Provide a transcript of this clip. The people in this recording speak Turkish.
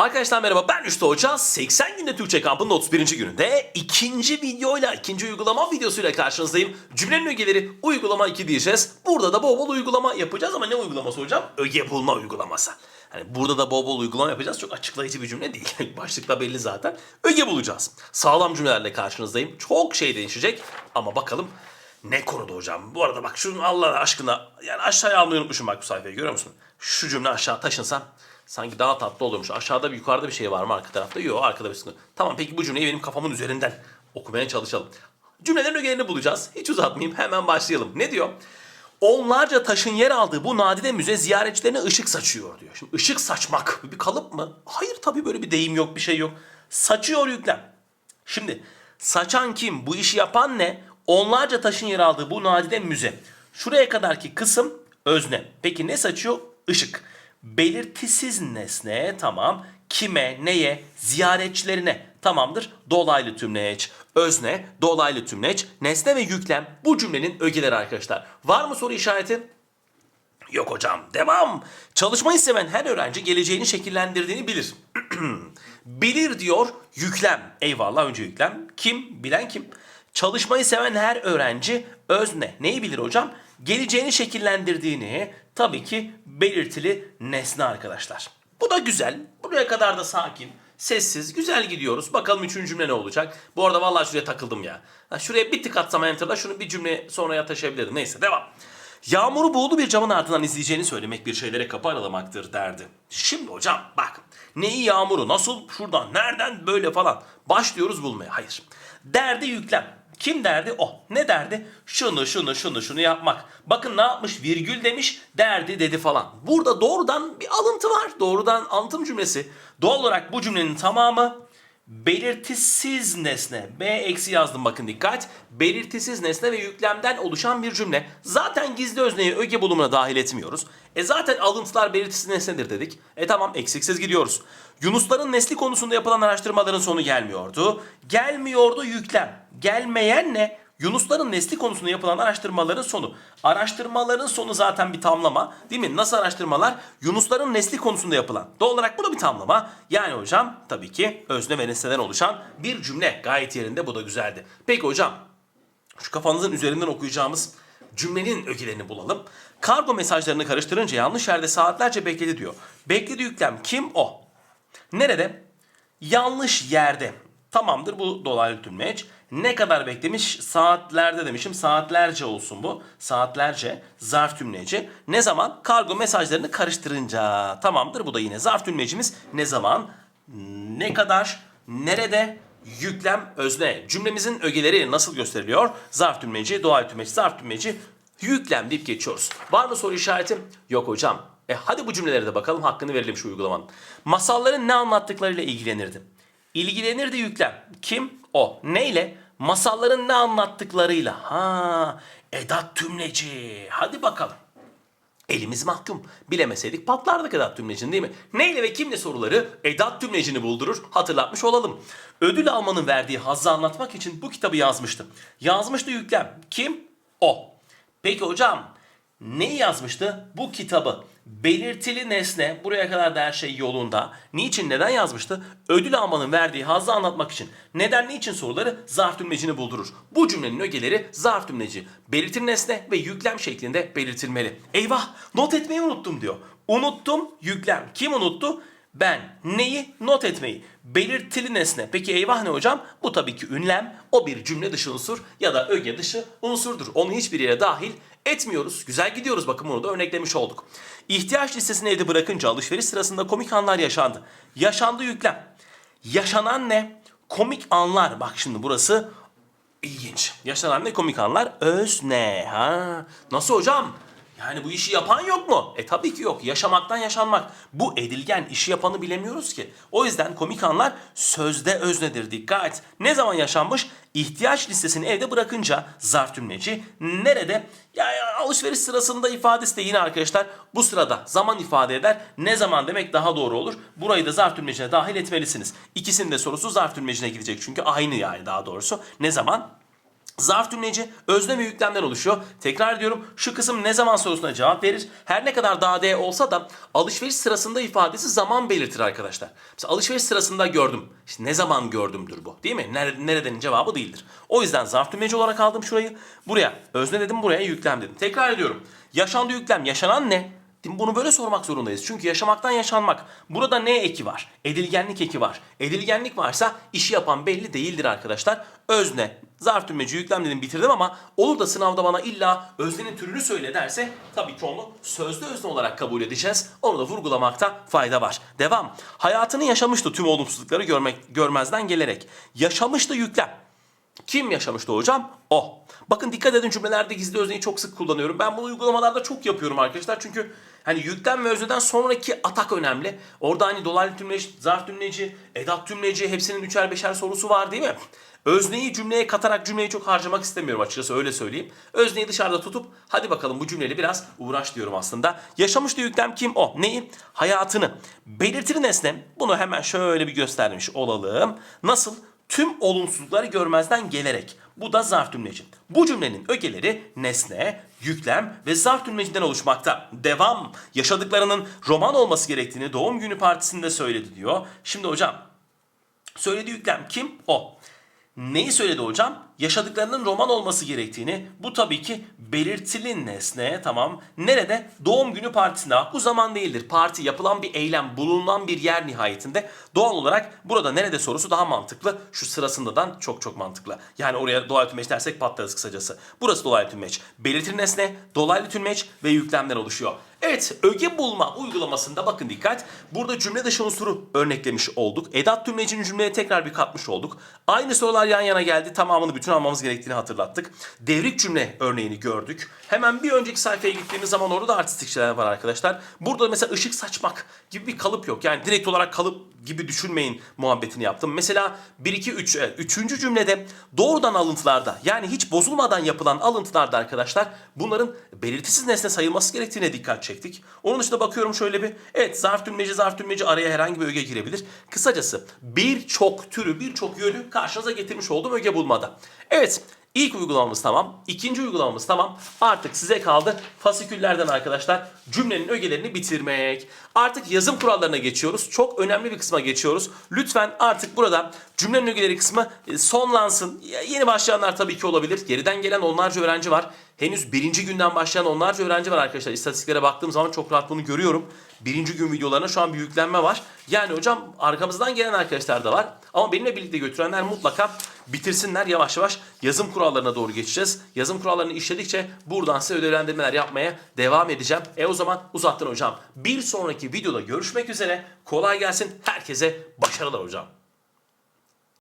Arkadaşlar merhaba ben Rüştü Hoca. 80 günde Türkçe kampının 31. gününde ikinci videoyla, ikinci uygulama videosuyla karşınızdayım. Cümlenin ögeleri uygulama 2 diyeceğiz. Burada da bol bol uygulama yapacağız ama ne uygulaması hocam? Öge bulma uygulaması. Hani burada da bol bol uygulama yapacağız. Çok açıklayıcı bir cümle değil. Başlıkta belli zaten. Öge bulacağız. Sağlam cümlelerle karşınızdayım. Çok şey değişecek ama bakalım ne konuda hocam? Bu arada bak şunu Allah aşkına yani aşağıya almayı unutmuşum bak bu sayfayı görüyor musun? Şu cümle aşağı taşınsa sanki daha tatlı olurmuş. Aşağıda bir yukarıda bir şey var mı arka tarafta? Yok arkada bir sıkıntı. Tamam peki bu cümleyi benim kafamın üzerinden okumaya çalışalım. Cümlelerin ögelerini bulacağız. Hiç uzatmayayım hemen başlayalım. Ne diyor? Onlarca taşın yer aldığı bu nadide müze ziyaretçilerine ışık saçıyor diyor. Şimdi ışık saçmak bir kalıp mı? Hayır tabii böyle bir deyim yok bir şey yok. Saçıyor yüklem. Şimdi saçan kim? Bu işi yapan ne? Onlarca taşın yer aldığı bu nadide müze. Şuraya kadarki kısım özne. Peki ne saçıyor? Işık. Belirtisiz nesne tamam. Kime, neye, ziyaretçilerine tamamdır. Dolaylı tümleç, özne, dolaylı tümleç, nesne ve yüklem bu cümlenin ögeleri arkadaşlar. Var mı soru işareti? Yok hocam. Devam. Çalışmayı seven her öğrenci geleceğini şekillendirdiğini bilir. bilir diyor yüklem. Eyvallah önce yüklem. Kim? Bilen kim? Çalışmayı seven her öğrenci özne. Neyi bilir hocam? Geleceğini şekillendirdiğini tabii ki belirtili nesne arkadaşlar. Bu da güzel. Buraya kadar da sakin. Sessiz, güzel gidiyoruz. Bakalım üçüncü cümle ne olacak? Bu arada vallahi şuraya takıldım ya. Şuraya bir tık atsam enter'la şunu bir cümle sonraya taşıyabilirim. Neyse devam. Yağmuru buğulu bir camın ardından izleyeceğini söylemek bir şeylere kapı aralamaktır derdi. Şimdi hocam bak neyi yağmuru nasıl şuradan nereden böyle falan başlıyoruz bulmaya. Hayır. Derdi yüklem. Kim derdi? O. Ne derdi? Şunu şunu şunu şunu yapmak. Bakın ne yapmış? Virgül demiş. Derdi dedi falan. Burada doğrudan bir alıntı var. Doğrudan anlatım cümlesi. Doğal olarak bu cümlenin tamamı belirtisiz nesne. B eksi yazdım bakın dikkat. Belirtisiz nesne ve yüklemden oluşan bir cümle. Zaten gizli özneyi öge bulumuna dahil etmiyoruz. E zaten alıntılar belirtisiz nesnedir dedik. E tamam eksiksiz gidiyoruz. Yunusların nesli konusunda yapılan araştırmaların sonu gelmiyordu. Gelmiyordu yüklem. Gelmeyen ne? Yunusların nesli konusunda yapılan araştırmaların sonu. Araştırmaların sonu zaten bir tamlama. Değil mi? Nasıl araştırmalar? Yunusların nesli konusunda yapılan. Doğal olarak bu da bir tamlama. Yani hocam tabii ki özne ve nesneden oluşan bir cümle. Gayet yerinde bu da güzeldi. Peki hocam şu kafanızın üzerinden okuyacağımız cümlenin ögelerini bulalım. Kargo mesajlarını karıştırınca yanlış yerde saatlerce bekledi diyor. Bekledi yüklem kim? O. Nerede? Yanlış yerde. Tamamdır bu dolaylı tümleç. Ne kadar beklemiş? Saatlerde demişim. Saatlerce olsun bu. Saatlerce zarf tümleci. Ne zaman? Kargo mesajlarını karıştırınca. Tamamdır bu da yine zarf tümlecimiz. Ne zaman? Ne kadar? Nerede? Yüklem özne. Cümlemizin ögeleri nasıl gösteriliyor? Zarf tümleci, dolaylı tümleci, zarf tümleci, yüklem deyip geçiyoruz. Var mı soru işareti? Yok hocam. E hadi bu cümlelere de bakalım hakkını verelim şu uygulamanın. Masalların ne anlattıklarıyla ilgilenirdi. İlgilenirdi yüklem. Kim? O. Neyle? Masalların ne anlattıklarıyla. Ha, edat tümleci. Hadi bakalım. Elimiz mahkum. Bilemeseydik patlardık edat tümlecini değil mi? Neyle ve kimle soruları edat tümlecini buldurur hatırlatmış olalım. Ödül almanın verdiği hazzı anlatmak için bu kitabı yazmıştım. Yazmıştı yüklem. Kim? O. Peki hocam neyi yazmıştı? Bu kitabı. Belirtili nesne, buraya kadar da her şey yolunda. Niçin, neden yazmıştı? Ödül almanın verdiği hazzı anlatmak için. Neden, niçin soruları zarf tümlecini buldurur. Bu cümlenin ögeleri zarf tümleci. Belirtili nesne ve yüklem şeklinde belirtilmeli. Eyvah, not etmeyi unuttum diyor. Unuttum, yüklem. Kim unuttu? Ben. Neyi? Not etmeyi. Belirtili nesne. Peki eyvah ne hocam? Bu tabii ki ünlem. O bir cümle dışı unsur ya da öge dışı unsurdur. Onu hiçbir yere dahil etmiyoruz. Güzel gidiyoruz bakın bunu da örneklemiş olduk. İhtiyaç listesini evde bırakınca alışveriş sırasında komik anlar yaşandı. Yaşandı yüklem. Yaşanan ne? Komik anlar. Bak şimdi burası ilginç. Yaşanan ne komik anlar? Özne. Ha. Nasıl hocam? Yani bu işi yapan yok mu? E tabii ki yok. Yaşamaktan yaşanmak. Bu edilgen işi yapanı bilemiyoruz ki. O yüzden komik anlar sözde öznedir. Dikkat. Ne zaman yaşanmış? İhtiyaç listesini evde bırakınca zarf tümleci nerede? Ya, ya alışveriş sırasında ifadesi de yine arkadaşlar bu sırada zaman ifade eder. Ne zaman demek daha doğru olur? Burayı da zarf tümlecine dahil etmelisiniz. İkisinin de sorusu zarf tümlecine gidecek çünkü aynı yani daha doğrusu. Ne zaman? Zarf tümleci özne ve yüklemden oluşuyor. Tekrar ediyorum şu kısım ne zaman sorusuna cevap verir. Her ne kadar daha D olsa da alışveriş sırasında ifadesi zaman belirtir arkadaşlar. Mesela alışveriş sırasında gördüm. İşte ne zaman gördümdür bu değil mi? Nere- Neredenin cevabı değildir. O yüzden zarf tümleci olarak aldım şurayı. Buraya özne dedim buraya yüklem dedim. Tekrar ediyorum. Yaşandı yüklem. Yaşanan ne? Bunu böyle sormak zorundayız. Çünkü yaşamaktan yaşanmak. Burada ne eki var? Edilgenlik eki var. Edilgenlik varsa işi yapan belli değildir arkadaşlar. Özne, zarf tümleci yüklem dedim bitirdim ama olur da sınavda bana illa öznenin türünü söyle derse tabii ki onu sözlü özne olarak kabul edeceğiz. Onu da vurgulamakta fayda var. Devam. Hayatını yaşamıştı tüm olumsuzlukları görmek, görmezden gelerek. Yaşamıştı yüklem. Kim yaşamıştı hocam? O. Bakın dikkat edin cümlelerde gizli özneyi çok sık kullanıyorum. Ben bunu uygulamalarda çok yapıyorum arkadaşlar. Çünkü hani yüklem ve özneden sonraki atak önemli. Orada hani dolaylı tümleci, zarf tümleci, edat tümleci hepsinin üçer beşer sorusu var değil mi? Özneyi cümleye katarak cümleyi çok harcamak istemiyorum açıkçası öyle söyleyeyim. Özneyi dışarıda tutup hadi bakalım bu cümleyle biraz uğraş diyorum aslında. Yaşamıştı yüklem kim? O. Neyi? Hayatını. Belirtili nesne. Bunu hemen şöyle bir göstermiş olalım. Nasıl? tüm olumsuzlukları görmezden gelerek. Bu da zarf tümleci. Bu cümlenin ögeleri nesne, yüklem ve zarf tümlecinden oluşmakta. Devam. Yaşadıklarının roman olması gerektiğini doğum günü partisinde söyledi diyor. Şimdi hocam söylediği yüklem kim? O. Neyi söyledi hocam? Yaşadıklarının roman olması gerektiğini. Bu tabii ki belirtili nesne tamam. Nerede? Doğum günü partisinde. Bak, Bu zaman değildir. Parti yapılan bir eylem, bulunan bir yer nihayetinde. Doğal olarak burada nerede sorusu daha mantıklı. Şu sırasındadan çok çok mantıklı. Yani oraya dolaylı tümleç dersek patlarız kısacası. Burası dolaylı tümleç. Belirtili nesne, dolaylı tümleç ve yüklemden oluşuyor. Evet, öge bulma uygulamasında bakın dikkat. Burada cümle dışı unsuru örneklemiş olduk. Edat tümlecini cümleye tekrar bir katmış olduk. Aynı sorular yan yana geldi. Tamamını bütün almamız gerektiğini hatırlattık. Devrik cümle örneğini gördük. Hemen bir önceki sayfaya gittiğimiz zaman orada da artistik şeyler var arkadaşlar. Burada mesela ışık saçmak gibi bir kalıp yok. Yani direkt olarak kalıp gibi düşünmeyin muhabbetini yaptım. Mesela 1 2 3 evet, üçüncü cümlede doğrudan alıntılarda yani hiç bozulmadan yapılan alıntılarda arkadaşlar bunların belirtisiz nesne sayılması gerektiğine dikkat çektik. Onun dışında bakıyorum şöyle bir evet zarf tümleci zarf tümleci araya herhangi bir öge girebilir. Kısacası birçok türü birçok yönü karşınıza getirmiş olduğum öge bulmada. Evet İlk uygulamamız tamam. İkinci uygulamamız tamam. Artık size kaldı fasiküllerden arkadaşlar cümlenin ögelerini bitirmek. Artık yazım kurallarına geçiyoruz. Çok önemli bir kısma geçiyoruz. Lütfen artık burada cümlenin ögeleri kısmı e, sonlansın. Yeni başlayanlar tabii ki olabilir. Geriden gelen onlarca öğrenci var. Henüz birinci günden başlayan onlarca öğrenci var arkadaşlar. İstatistiklere baktığım zaman çok rahat bunu görüyorum. Birinci gün videolarına şu an bir yüklenme var. Yani hocam arkamızdan gelen arkadaşlar da var. Ama benimle birlikte götürenler mutlaka bitirsinler yavaş yavaş yazım kurallarına doğru geçeceğiz. Yazım kurallarını işledikçe buradan size ödevlendirmeler yapmaya devam edeceğim. E o zaman uzattın hocam. Bir sonraki videoda görüşmek üzere. Kolay gelsin. Herkese başarılar hocam.